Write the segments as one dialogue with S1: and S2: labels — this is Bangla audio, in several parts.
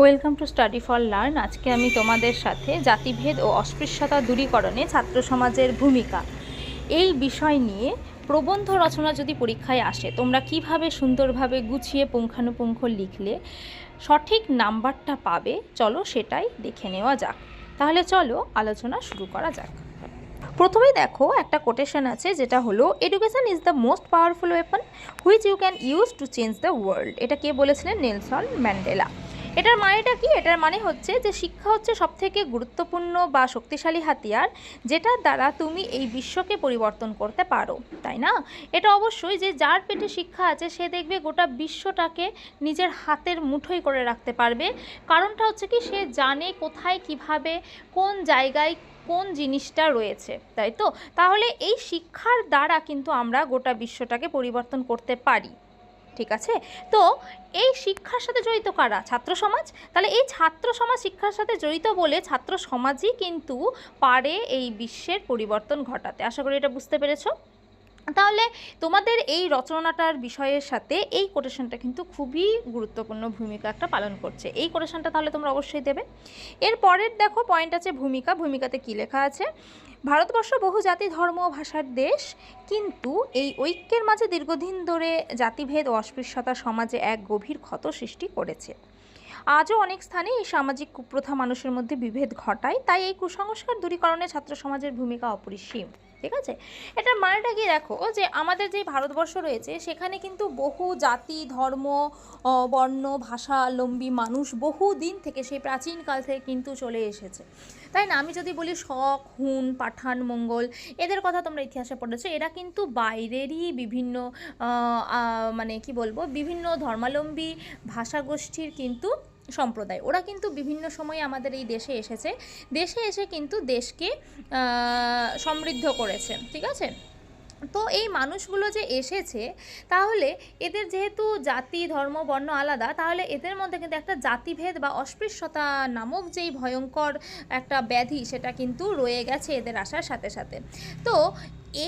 S1: Welcome to study for learn আজকে আমি তোমাদের সাথে জাতিভেদ ও অস্পৃশ্যতা দূরীকরণে ছাত্র সমাজের ভূমিকা। এই বিষয় নিয়ে প্রবন্ধ রচনা যদি পরীক্ষায় আসে, তোমরা কীভাবে সুন্দরভাবে গুছিয়ে পুঙ্খানুপুঙ্খ লিখলে সঠিক নাম্বারটা পাবে, চলো সেটাই দেখে নেওয়া যাক। তাহলে চলো আলোচনা শুরু করা যাক। প্রথমেই দেখো, একটা কোটেশন আছে, যেটা হলো education is the most powerful weapon which you can use to change the world এটা কে বলেছিলেন? Nelson Mandela. এটার মানেটা কি? এটার মানে হচ্ছে যে শিক্ষা হচ্ছে সবথেকে গুরুত্বপূর্ণ বা শক্তিশালী হাতিয়ার যেটার দ্বারা তুমি এই বিশ্বকে পরিবর্তন করতে পারো, তাই না? এটা অবশ্যই যে যার পেটে শিক্ষা আছে, সে দেখবে গোটা বিশ্বটাকে নিজের হাতের মুঠোই করে রাখতে পারবে। কারণটা হচ্ছে কি, সে জানে কোথায়, কীভাবে, কোন জায়গায় কোন জিনিসটা রয়েছে, তাই তো? তাহলে এই শিক্ষার দ্বারা কিন্তু আমরা গোটা বিশ্বটাকে পরিবর্তন করতে পারি। ঠিক আছে? তো এই শিক্ষার সাথে জড়িত কারা? ছাত্র সমাজ? তাহলে এই ছাত্র সমাজ শিক্ষার সাথে জড়িত বলে ছাত্র সমাজই কিন্তু পারে এই বিশ্বের পরিবর্তন ঘটাতে। আশা করি এটা বুঝতে পেরেছ? তাহলে তোমাদের এই রচনাটার বিষয়ের সাথে এই কোটেশনটা কিন্তু খুবই গুরুত্বপূর্ণ ভূমিকা একটা পালন করছে। এই কোটেশনটা তাহলে তোমরা অবশ্যই দেবে। এর পরের দেখো পয়েন্ট আছে ভূমিকা। ভূমিকাতে কী লেখা আছে? ভারতবর্ষ বহু জাতি, ধর্ম ভাষার দেশ, কিন্তু এই ঐক্যের মাঝে দীর্ঘদিন ধরে জাতিভেদ ও অস্পৃশ্যতা সমাজে এক গভীর ক্ষত সৃষ্টি করেছে। আজও অনেক স্থানে এই সামাজিক কুপ্রথা মানুষের মধ্যে বিভেদ ঘটায়, তাই এই কুসংস্কার দূরীকরণে ছাত্র সমাজের ভূমিকা অপরিসীম। ঠিক আছে? এটার মানেটা কি দেখো যে আমাদের যে ভারতবর্ষ রয়েছে, সেখানে কিন্তু বহু জাতি, ধর্ম বর্ণ ভাষালম্বী মানুষ বহু দিন থেকে সেই প্রাচীনকাল থেকে কিন্তু চলে এসেছে। তাই না? আমি যদি বলি শক, হুন, পাঠান, মঙ্গল, এদের কথা তোমরা ইতিহাসে পড়েছো, এরা কিন্তু বাইরেরই বিভিন্ন মানে কি বলব, বিভিন্ন ধর্মাবলম্বী ভাষাগোষ্ঠীর কিন্তু সম্প্রদায়। ওরা কিন্তু বিভিন্ন সময় আমাদের এই দেশে এসেছে। দেশে এসে কিন্তু দেশকে সমৃদ্ধ করেছে, ঠিক আছে? তো এই মানুষগুলো যে এসেছে, তাহলে এদের যেহেতু জাতি, ধর্ম, বর্ণ আলাদা, তাহলে এদের মধ্যে কিন্তু একটা জাতিভেদ বা অস্পৃশ্যতা নামক যেই ভয়ঙ্কর একটা ব্যাধি, সেটা কিন্তু রয়ে গেছে এদের আসার সাথে সাথে। তো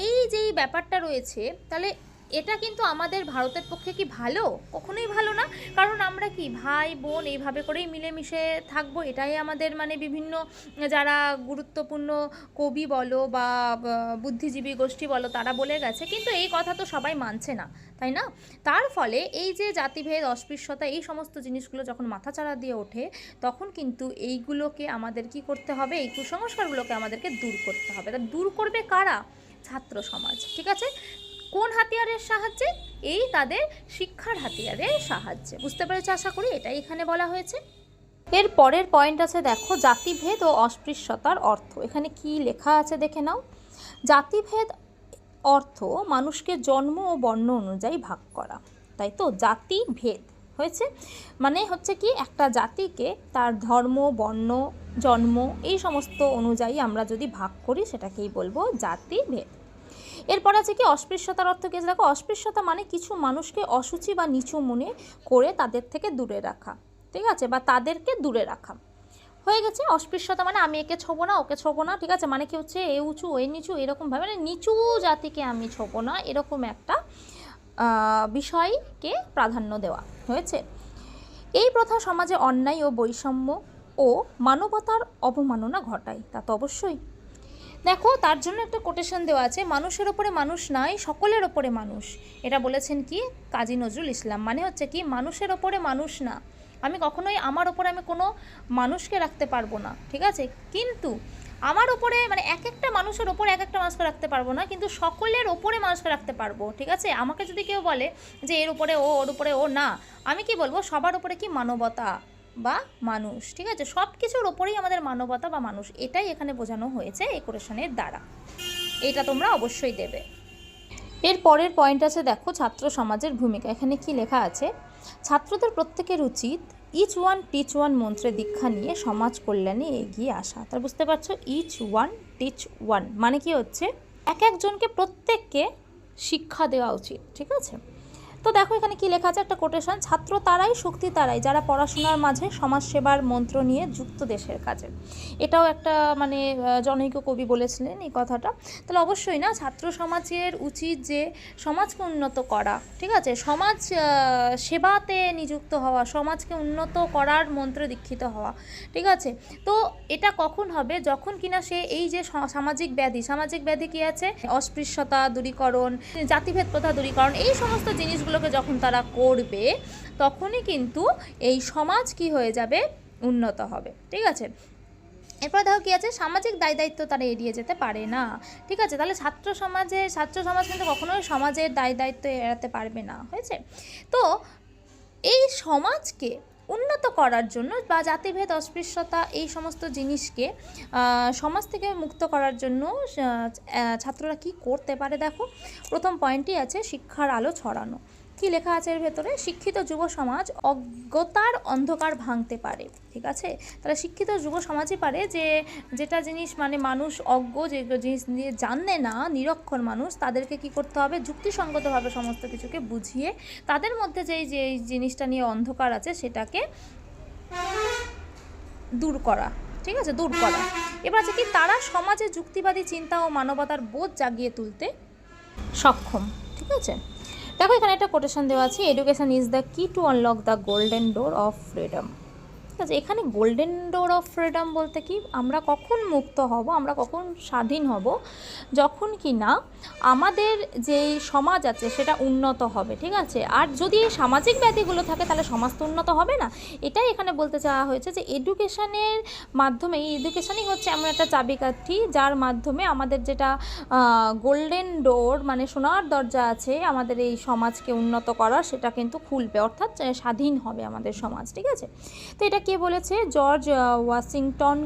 S1: এই যেই ব্যাপারটা রয়েছে, তাহলে এটা কিন্তু আমাদের ভারতের পক্ষে কি ভালো? কখনোই ভালো না। কারণ আমরা কি, ভাই, বোন এইভাবে করেই মিলেমিশে থাকব? এটাই আমাদের মানে বিভিন্ন যারা গুরুত্বপূর্ণ কবি বলো বা বুদ্ধিজীবী, গোষ্ঠী বলো, তারা বলে গেছে। কিন্তু এই কথা তো সবাই মানছে না, তাই না? তার ফলে এই যে জাতিভেদ, অস্পৃশ্যতা, এই সমস্ত জিনিসগুলো যখন মাথাচাড়া দিয়ে ওঠে, তখন কিন্তু এইগুলোকে আমাদের কি করতে হবে? এই কুসংস্কারগুলোকে আমাদেরকে দূর করতে হবে। তা দূর করবে কারা? ছাত্র সমাজ, ঠিক আছে? কোন হাতিয়ারের সাহায্যে? এই তাদের শিক্ষার হাতিয়ারের সাহায্যে। বুঝতে পেরেছ আশা করি? এটাই এখানে বলা হয়েছে। এর পরের পয়েন্ট আছে, দেখো, জাতিভেদ ও অস্পৃশ্যতার অর্থ। এখানে কি লেখা আছে দেখে নাও। জাতিভেদ অর্থ মানুষকে জন্ম ও বর্ণ অনুযায়ী ভাগ করা। তাই তো? জাতি ভেদ হয়েছে। মানে হচ্ছে কি, একটা জাতিকে তার ধর্ম, বর্ণ, জন্ম এই সমস্ত অনুযায়ী আমরা যদি ভাগ করি, সেটাকেই বলব জাতি ভেদ এরপর আছে কি, অস্পৃশ্যতার অর্থ কি? দেখো, অস্পৃশ্যতা মানে কিছু মানুষকে অসুচি বা নিচু মনে করে তাদের থেকে দূরে রাখা, ঠিক আছে? বা তাদেরকে দূরে রাখা। হয়ে গেছে, অস্পৃশ্যতা মানে আমি একে ছোবো না, ওকে ছোবো না, ঠিক আছে? মানে কি হচ্ছে, এ উঁচু ওই নিচু এরকমভাবে মানে নিচু জাতিকে আমি ছোবো না, এরকম একটা বিষয়কে প্রাধান্য দেওয়া হয়েছে। এই প্রথা সমাজে অন্যায় ও বৈষম্য ও মানবতার অবমাননা ঘটায়, তা তো অবশ্যই। দেখো, তার জন্য একটা কোটেশন দেওয়া আছে, মানুষের ওপরে মানুষ নাই, সকলের ওপরে মানুষ। এটা বলেছেন কি? কাজী নজরুল ইসলাম। মানে হচ্ছে কি, মানুষের ওপরে মানুষ না। আমি কখনোই আমার ওপরে আমি কোনো মানুষকে রাখতে পারব না। ঠিক আছে? কিন্তু আমার ওপরে মানে এক একটা মানুষের ওপরে এক একটা মানুষকে রাখতে পারব না, কিন্তু সকলের ওপরে মানুষকে রাখতে পারব। ঠিক আছে? আমাকে যদি কেউ বলে যে, এর উপরে ও, ওর উপরে ও না, আমি কি বলব? সবার উপরে কি মানবতা? বা মানুষ, ঠিক আছে? সব কিছুর ওপরেই আমাদের মানবতা বা মানুষ, এটাই এখানে বোঝানো হয়েছে এই কোরেশনের দ্বারা। এটা তোমরা অবশ্যই দেবে। এর পরের পয়েন্ট আছে, দেখো, ছাত্র সমাজের ভূমিকা। এখানে কি লেখা আছে? ছাত্রদের প্রত্যেকের উচিত ইচ ওয়ান টিচ ওয়ান মন্ত্রে দীক্ষা নিয়ে সমাজ কল্যাণে এগিয়ে আসা। তার বুঝতে পারছ? ইচ ওয়ান টিচ ওয়ান মানে কি হচ্ছে? এক একজনকে প্রত্যেককে শিক্ষা দেওয়া উচিত, ঠিক আছে? তো দেখো এখানে কি লেখা আছে? একটা কোটেশন ছাত্র তারাই, শক্তি তারাই, যারা পড়াশোনার মাঝে সমাজসেবার মন্ত্র নিয়ে যুক্ত দেশের কাজে। এটাও একটা মানে জনৈক কবি বলেছিলেন এই কথাটা। তাহলে অবশ্যই না, ছাত্র সমাজের উচিত যে সমাজকে উন্নত করা, ঠিক আছে? সমাজ সেবাতে নিযুক্ত হওয়া, সমাজকে উন্নত করার মন্ত্রে দীক্ষিত হওয়া, ঠিক আছে? তো এটা কখন হবে? যখন কিনা সে এই যে সামাজিক ব্যাধি সামাজিক ব্যাধি কি আছে? অস্পৃশ্যতা, দূরীকরণ, জাতিভেদ প্রথা দূরীকরণ, এই সমস্ত জিনিসগুলোকে যখন তারা করবে, তখনই কিন্তু এই সমাজ কি হয়ে যাবে? উন্নত হবে। ঠিক আছে? এরপর দেখো কি আছে? সামাজিক দায় দায়িত্ব তারা এড়িয়ে যেতে পারে না। ঠিক আছে? তাহলে ছাত্র সমাজে, ছাত্র সমাজ কিন্তু কখনোই সমাজের দায়, দায়িত্ব এড়াতে পারবে না। হয়েছে? তো এই সমাজকে উন্নত করার জন্য বা জাতিভেদ, অস্পৃশ্যতা এই সমস্ত জিনিসকে সমাজ থেকে মুক্ত করার জন্য ছাত্ররা কি করতে পারে দেখো? প্রথম পয়েন্টই আছে শিক্ষার আলো ছড়ানো। কি লেখা আছে এর ভেতরে? শিক্ষিত যুব সমাজ অজ্ঞতার অন্ধকার ভাঙতে পারে। ঠিক আছে? তাহলে শিক্ষিত যুব সমাজই পারে যে, যেটা জিনিস মানে মানুষ অজ্ঞ, যে জিনিস নিয়ে জানে না, নিরক্ষর মানুষ, তাদেরকে কি করতে হবে? যুক্তিসঙ্গতভাবে সমস্ত কিছুকে বুঝিয়ে তাদের মধ্যে যেই যে জিনিসটা নিয়ে অন্ধকার আছে, সেটাকে দূর করা। ঠিক আছে? দূর করা। এবার আছে কি? তারা সমাজে যুক্তিবাদী চিন্তা ও মানবতার বোধ জাগিয়ে তুলতে সক্ষম। ঠিক আছে? দেখো এখানে একটা কোটেশন দেওয়া আছে education is the key to unlock the golden door of freedom আছে এখানে গোল্ডেন ডোর অফ ফ্রিডম বলতে কি, আমরা কখন মুক্ত হব, আমরা কখন স্বাধীন হব, যখন কি না আমাদের যে সমাজ আছে সেটা উন্নত হবে, ঠিক আছে? আর যদি এই সামাজিক ব্যাধিগুলো থাকে তাহলে সমাজ তো উন্নত হবে না। এটাই এখানে বলতে চাওয়া হয়েছে যে এডুকেশানের মাধ্যমে, এই এডুকেশনই হচ্ছে এমন একটা চাবিকাঠি যার মাধ্যমে আমাদের যেটা গোল্ডেন ডোর মানে সোনার দরজা আছে আমাদের এই সমাজকে উন্নত করার, সেটা কিন্তু খুলবে, অর্থাৎ স্বাধীন হবে আমাদের সমাজ, ঠিক আছে? তো এটা কে বলেছে? George Washington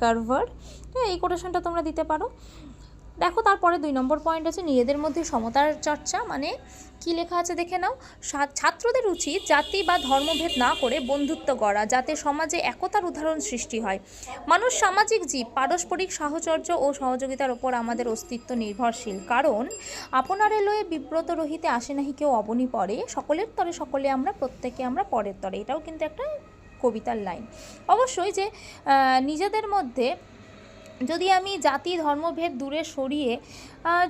S1: Carver. এই কোটেশনটা তোমরা দিতে পারো। দেখো, তারপরে দুই নম্বর পয়েন্ট আছে, নিজেদের মধ্যে সমতার চর্চা। মানে কি লেখা আছে দেখে নাও। ছাত্রদের উচিত জাতি বা ধর্মভেদ না করে বন্ধুত্ব গড়া, যাতে সমাজে একতার উদাহরণ সৃষ্টি হয়। মানুষ সামাজিক জীব, পারস্পরিক সাহচর্য ও সহযোগিতার ওপর আমাদের অস্তিত্ব নির্ভরশীল। কারণ আপনারে লয়ে বিব্রত রহিতে আসে নাহি কেউ অবনি পড়ে সকলের তরে সকলে আমরা, প্রত্যেকে আমরা পরের তরে। এটাও কিন্তু একটা কবিতার লাইন। অবশ্যই যে নিজেদের মধ্যে যদি আমি জাতি, ধর্মভেদ দূরে সরিয়ে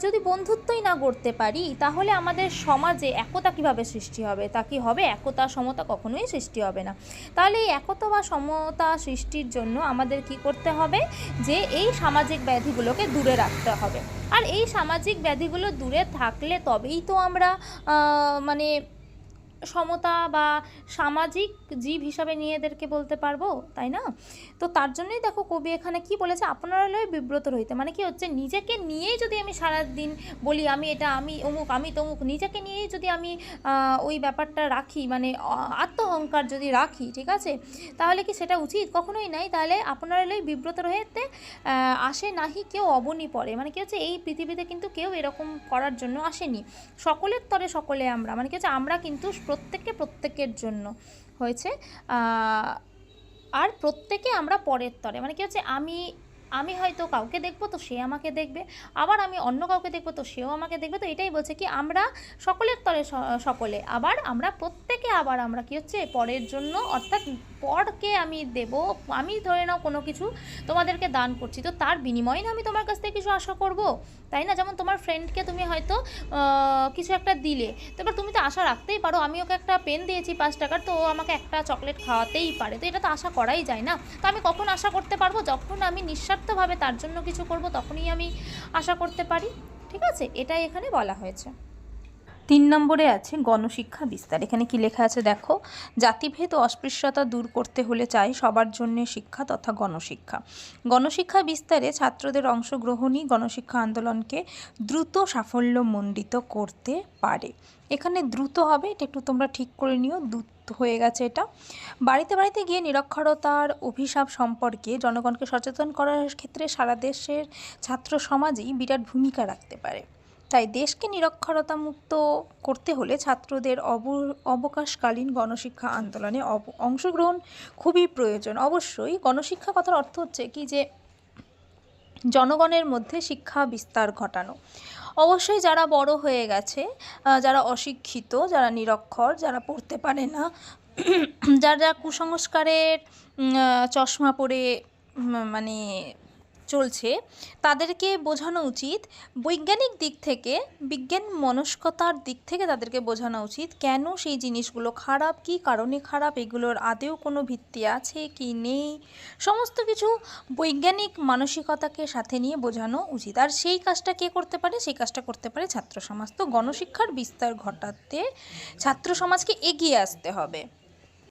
S1: যদি বন্ধুত্বই না গড়তে পারি, তাহলে আমাদের সমাজে একতা কীভাবে সৃষ্টি হবে? তা কি হবে? একতা, সমতা কখনোই সৃষ্টি হবে না। তাহলে এই একতা বা সমতা সৃষ্টির জন্য আমাদের কি করতে হবে? যে, এই সামাজিক ব্যাধিগুলোকে দূরে রাখতে হবে। আর এই সামাজিক ব্যাধিগুলো দূরে থাকলে তবেই তো আমরা মানে সমতা বা সামাজিক জীব হিসাবে নিয়ে এদেরকে বলতে পারব, তাই না? তো তার জন্যই দেখো কবি এখানে কি বলেছে আপনারা লয় বিব্রত রহিতে। মানে কি হচ্ছে, নিজেকে নিয়েই যদি আমি সারাদিন বলি, আমি এটা, আমি অমুক, আমি তমুক, নিজেকে নিয়েই যদি আমি ওই ব্যাপারটা রাখি মানে আত্মহংকার যদি রাখি, ঠিক আছে? তাহলে কি সেটা উচিত? কখনোই নাই। তাহলে আপনারা লয় বিব্রত রহিতে আসে নাহি কেউ অবনি পড়ে মানে কি হচ্ছে, এই পৃথিবীতে কিন্তু কেউ এরকম করার জন্য আসেনি। সকলের তরে সকলে আমরা। মানে কি হচ্ছে, আমরা কিন্তু প্রত্যেকে প্রত্যেকের জন্য হয়েছে। আর প্রত্যেকে আমরা পরের তরে। মানে কি হচ্ছে, আমি আমি হয়তো কাউকে দেখব তো সে আমাকে দেখবে, আবার আমি অন্য কাউকে দেখব তো সেও আমাকে দেখবে। তো এটাই বলছে কি, আমরা সকলের তরে সকলে, আবার আমরা প্রত্যেকে আবার আমরা কি হচ্ছে, পরের জন্য, অর্থাৎ পরকে আমি দেব, আমি ধরে নাও কোনো কিছু তোমাদেরকে দান করছি, তো তার বিনিময়ে না আমি তোমার কাছ থেকে কিছু আশা করব? তাই না? যেমন তোমার ফ্রেন্ডকে তুমি হয়তো কিছু একটা দিলে, তো এবার তুমি তো আশা রাখতেই পারো, আমি ওকে একটা পেন দিয়েছি পাঁচ টাকার, তো ও আমাকে একটা চকলেট খাওয়াতেই পারে, তো এটা তো আশা করাই যায় না। তো আমি কখন আশা করতে পারব? যখন আমি নিঃস্বার্থভাবে তার জন্য কিছু করব, তখনই আমি আশা করতে পারি, ঠিক আছে? এটাই এখানে বলা হয়েছে। তিন নম্বরে আছে গণশিক্ষা বিস্তার। এখানে কি লেখা আছে দেখো, জাতিভেদ অস্পৃশ্যতা দূর করতে হলে চাই সবার জন্য শিক্ষা তথা গণশিক্ষা। গণশিক্ষা বিস্তারে ছাত্রদের অংশগ্রহণই গণশিক্ষা আন্দোলনকে দ্রুত সাফল্যমণ্ডিত করতে পারে। এখানে দ্রুত হবে, এটা একটু তোমরা ঠিক করে নিও, দ্রুত হয়ে গেছে এটা। বাড়িতে বাড়িতে গিয়ে নিরক্ষরতার অভিশাপ সম্পর্কে জনগণকে সচেতন করার ক্ষেত্রে সারা দেশের ছাত্র সমাজই বিরাট ভূমিকা রাখতে পারে। তাই দেশকে নিরক্ষরতা মুক্ত করতে হলে ছাত্রদের অব, অবকাশকালীন গণশিক্ষা আন্দোলনে অংশগ্রহণ খুবই প্রয়োজন। অবশ্যই গণশিক্ষা কথার অর্থ হচ্ছে কি যে, জনগণের মধ্যে শিক্ষা বিস্তার ঘটানো। অবশ্যই যারা বড় হয়ে গেছে যারা অশিক্ষিত, যারা নিরক্ষর, যারা পড়তে পারে না, যারা কুসংস্কারের চশমা পরে মানে চলছে, তাদেরকে বোঝানো উচিত বৈজ্ঞানিক দিক থেকে, বিজ্ঞান মনস্কতার দিক থেকে তাদেরকে বোঝানো উচিত কেন সেই জিনিসগুলো খারাপ, কী কারণে খারাপ, এগুলোর আদেও কোনো ভিত্তি আছে কি নেই? সমস্ত কিছু বৈজ্ঞানিক মানসিকতাকে সাথে নিয়ে বোঝানো উচিত। আর সেই কাজটা কে করতে পারে? সেই কাজটা করতে পারে ছাত্র সমাজ তো গণশিক্ষার বিস্তার ঘটাতে ছাত্র সমাজকে এগিয়ে আসতে হবে।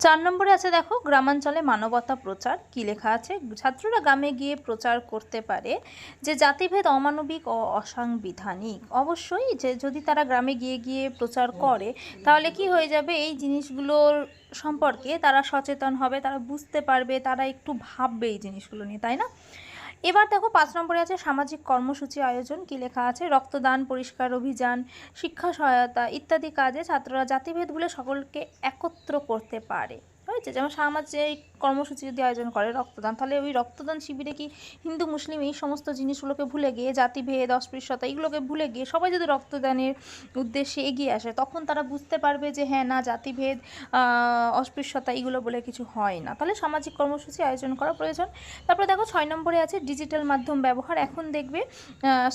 S1: চার নম্বরে আছে দেখো, গ্রামাঞ্চলে মানবতা প্রচার। কি লেখা আছে? ছাত্ররা গ্রামে গিয়ে প্রচার করতে পারে যে জাতিভেদ অমানবিক ও অসাংবিধানিক। অবশ্যই যে যদি তারা গ্রামে গিয়ে গিয়ে প্রচার করে, তাহলে কি হয়ে যাবে? এই জিনিসগুলোর সম্পর্কে তারা সচেতন হবে, তারা বুঝতে পারবে, তারা একটু ভাববে এই জিনিসগুলো নিয়ে, তাই না? এবার দেখো পাঁচ নম্বরে আছে সামাজিক কর্মসূচি আয়োজন, কি লেখা আছে? রক্তদান, পরিষ্কার অভিযান, শিক্ষা সহায়তা ইত্যাদি কাজে ছাত্ররা জাতিভেদ ভুলে সকলকে একত্র করতে পারে। হয়েছে? যেমন সামাজিক কর্মসূচি যদি আয়োজন করে রক্তদান, তাহলে ওই রক্তদান শিবিরে কি হিন্দু, মুসলিম এই সমস্ত জিনিসগুলোকে ভুলে গিয়ে জাতিভেদ, অস্পৃশ্যতা এগুলোকে ভুলে গিয়ে সবাই যদি রক্তদানের উদ্দেশ্যে এগিয়ে আসে, তখন তারা বুঝতে পারবে যে হ্যাঁ না, জাতিভেদ অস্পৃশ্যতা এগুলো বলে কিছু হয় না। তাহলে সামাজিক কর্মসূচি আয়োজন করা প্রয়োজন। তারপরে দেখো ছয় নম্বরে আছে ডিজিটাল মাধ্যম ব্যবহার। এখন দেখবে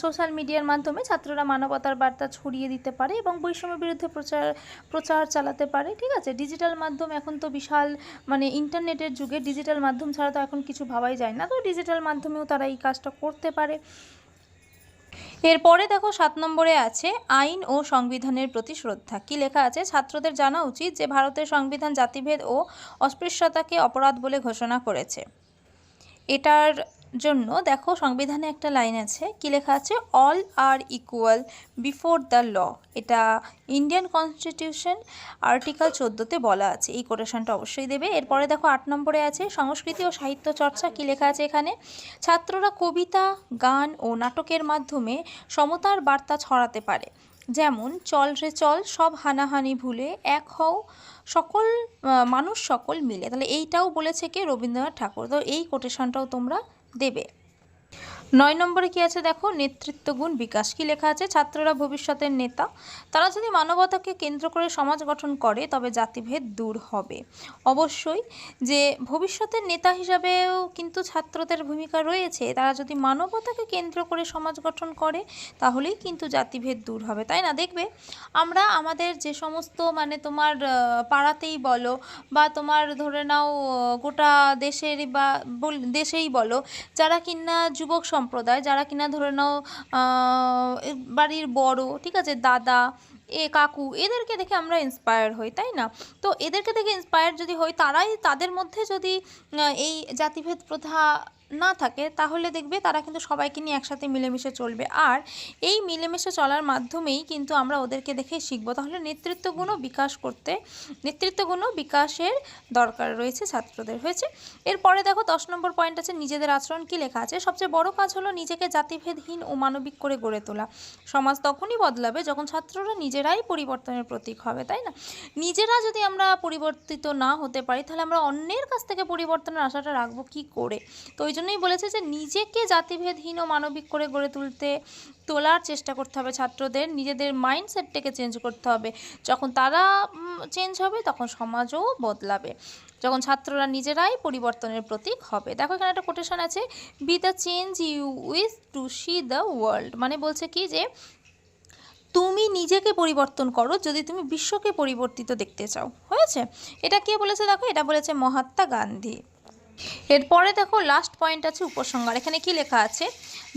S1: সোশ্যাল মিডিয়ার মাধ্যমে ছাত্ররা মানবতার বার্তা ছড়িয়ে দিতে পারে এবং বৈষম্যের বিরুদ্ধে প্রচার প্রচার চালাতে পারে। ঠিক আছে? ডিজিটাল মাধ্যম এখন তো বিশাল মানে ইন্টারনেটের যুগে ডিজিটাল মাধ্যম ছাড়া তো এখন কিছু ভাবাই যায় না। তো ডিজিটাল মাধ্যমেও তারা এই কাজটা করতে পারে। এরপরে দেখো সাত নম্বরে আছে আইন ও সংবিধানের প্রতি শ্রদ্ধা। কী লেখা আছে? ছাত্রদের জানা উচিত যে ভারতের সংবিধান জাতিভেদ ও অস্পৃশ্যতাকে অপরাধ বলে ঘোষণা করেছে। এটার জন্য দেখো সংবিধানে একটা লাইন আছে, কি লেখা আছে? All are equal before the law এটা ইন্ডিয়ান কনস্টিটিউশন আর্টিকেল চোদ্দোতে বলা আছে, এই কোটেশনটা অবশ্যই দেবে। এরপরে দেখো আট নম্বরে আছে, সংস্কৃতি ও সাহিত্য চর্চা কি লেখা আছে এখানে? ছাত্ররা কবিতা, গান ও নাটকের মাধ্যমে সমতার বার্তা ছড়াতে পারে। যেমন, চল রে চল, সব হানাহানি ভুলে এক হও, সকল মানুষ সকল মিলে। তাহলে এইটাও বলেছে কে? রবীন্দ্রনাথ ঠাকুর। তো এই কোটেশনটাও তোমরা দেবে। নয় নম্বরে কি আছে দেখো? নেতৃত্ব গুণ বিকাশ। কি লেখা আছে? ছাত্ররা ভবিষ্যতের নেতা। তারা যদি মানবতাকে কেন্দ্র করে সমাজ গঠন করে, তবে জাতিভেদ দূর হবে। অবশ্যই যে ভবিষ্যতের নেতা হিসাবেও কিন্তু ছাত্রদের ভূমিকা রয়েছে। তারা যদি মানবতাকে কেন্দ্র করে সমাজ গঠন করে, তাহলেই কিন্তু জাতিভেদ দূর হবে। তাই না? দেখবে, আমরা আমাদের যে সমস্ত মানে তোমার পাড়াতেই বলো বা তোমার ধরে নাও গোটা দেশের বা দেশেই বলো, যারা কিনা যুবক সম্প্রদায় যারা কিনা ধরে নাও বাড়ির বড়, ঠিক আছে, দাদা, এ কাকু, এদেরকে দেখে আমরা ইন্সপায়ার হই, তাই না? তো এদেরকে দেখে ইন্সপায়ার যদি হই, তারাই তাদের মধ্যে যদি এই জাতিভেদ প্রথা না থাকে, তাহলে দেখবে তারা কিন্তু সবাইকে নিয়ে একসাথে মিলেমিশে চলবে। আর এই মিলেমিশে চলার মাধ্যমেই কিন্তু আমরা ওদেরকে দেখে শিখব। তাহলে নেতৃত্বগুণও বিকাশ করতে, নেতৃত্বগুণও বিকাশের দরকার রয়েছে ছাত্রদের হয়েছে। এরপরে দেখো, দশ নম্বর পয়েন্ট আছে, নিজেদের আচরণ কি লেখা আছে? সবচেয়ে বড় কাজ হলো নিজেকে জাতিভেদহীন ও মানবিক করে গড়ে তোলা। সমাজ তখনই বদলাবে যখন ছাত্ররা নিজেরাই পরিবর্তনের প্রতীক হবে, তাই না? নিজেরা যদি আমরা পরিবর্তিত না হতে পারি, তাহলে আমরা অন্যের কাছ থেকে পরিবর্তনের আশাটা রাখব কি করে? তো ওই জন্যই বলেছে যে নিজেকে জাতিভেদহীন ও মানবিক করে গড়ে তুলতে, তোলার চেষ্টা করতে হবে ছাত্রদের। নিজেদের মাইন্ডসেটটাকে চেঞ্জ করতে হবে। যখন তারা চেঞ্জ হবে, তখন সমাজও বদলাবে। যখন ছাত্ররা নিজেরাই পরিবর্তনের প্রতীক হবে। দেখো, এখানে একটা কোটেশন আছে be the change you wish to see the world মানে বলছে কি যে, তুমি নিজেকে পরিবর্তন করো যদি তুমি বিশ্বকে পরিবর্তিত দেখতে চাও। হয়েছে? এটা কে বলেছে? দেখো, এটা বলেছে মহাত্মা গান্ধী। এরপরে দেখো লাস্ট পয়েন্ট আছে উপসংহার। এখানে কি লেখা আছে?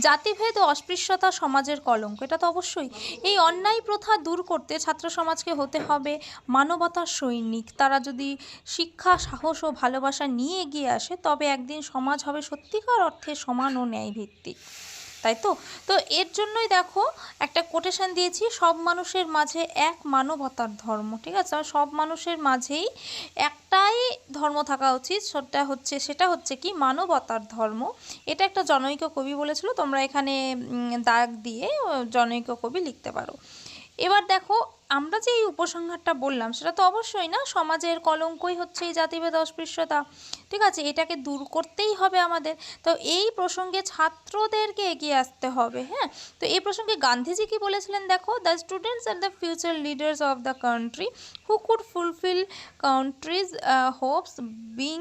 S1: জাতিভেদ ও অস্পৃশ্যতা সমাজের কলঙ্ক। এটা তো অবশ্যই। এই অন্যায় প্রথা দূর করতে ছাত্র সমাজকে হতে হবে মানবতার সৈনিক। তারা যদি শিক্ষা, সাহস ও ভালোবাসা নিয়ে এগিয়ে আসে, তবে একদিন সমাজ হবে সত্যিকার অর্থে সমান ও ন্যায় ভিত্তিক তাই তো? তো এর জন্যই দেখো একটা কোটেশন দিয়েছি, সব মানুষের মাঝে এক মানবতার ধর্ম, ঠিক আছে? সব মানুষের মাঝেই একটাই ধর্ম থাকা উচিত, সেটা হচ্ছে সেটা হচ্ছে কি? মানবতার ধর্ম। এটা একটা জনৈক কবি বলেছিল, তোমরা এখানে দাগ দিয়ে জনৈক কবি লিখতে পারো। এবার দেখো আমরা যে এই উপসংহারটা বললাম, সেটা তো অবশ্যই না? সমাজের কলঙ্কই হচ্ছে এই জাতিভেদ অস্পৃশ্যতা। ঠিক আছে, এটাকে দূর করতেই হবে আমাদের। তো এই প্রসঙ্গে ছাত্রদেরকে এগিয়ে আসতে হবে হ্যাঁ? তো এই প্রসঙ্গে গান্ধীজি কি বলেছিলেন দেখো the students are the future leaders of the country who could fulfil country's hopes being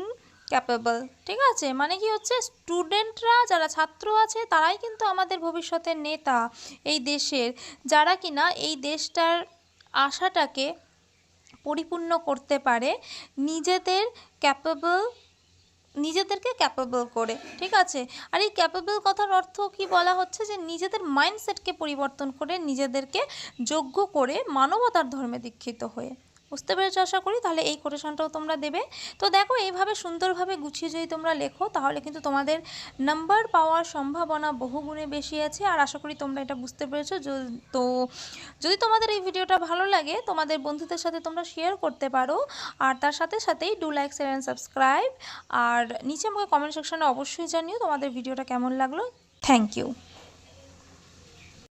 S1: capable ঠিক আছে? মানে কি হচ্ছে? স্টুডেন্টরা যারা ছাত্র আছে, তারাই কিন্তু আমাদের ভবিষ্যতের নেতা এই দেশের। যারা কিনা এই দেশটার আশাটাকে পরিপূর্ণ করতে পারে নিজেদের ক্যাপেবল নিজেদেরকে ক্যাপেবল করে, ঠিক আছে? আর এই ক্যাপেবল কথার অর্থ কি বলা হচ্ছে? যে নিজেদের মাইন্ডসেটকে পরিবর্তন করে নিজেদেরকে যোগ্য করে মানবতার ধর্মে দীক্ষিত হয়ে। বুঝতে পেরেছ আশা করি? তাহলে এই কোটেশনটাও তোমরা দেবে। তো দেখো, এইভাবে সুন্দরভাবে গুছিয়ে যদি তোমরা লেখো, তাহলে কিন্তু তোমাদের নাম্বার পাওয়ার সম্ভাবনা বহুগুণে বেশি আছে। আর আশা করি তোমরা এটা বুঝতে পেরেছ। তো যদি তোমাদের এই ভিডিওটা ভালো লাগে, তোমাদের বন্ধুদের সাথে তোমরা শেয়ার করতে পারো। আর তার সাথে সাথেই do like share and subscribe আর নিচে আমাকে কমেন্ট সেকশনে অবশ্যই জানিও তোমাদের ভিডিওটা কেমন লাগল। Thank you